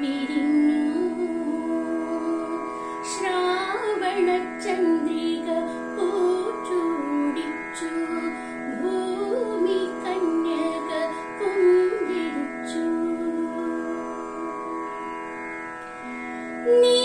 വിരിഞ്ഞു ശ്രാവണചന്ദ്രിക പൂച്ചൂടിച്ചു ഭൂമി കന്യക പുന്തിരിച്ചു നീ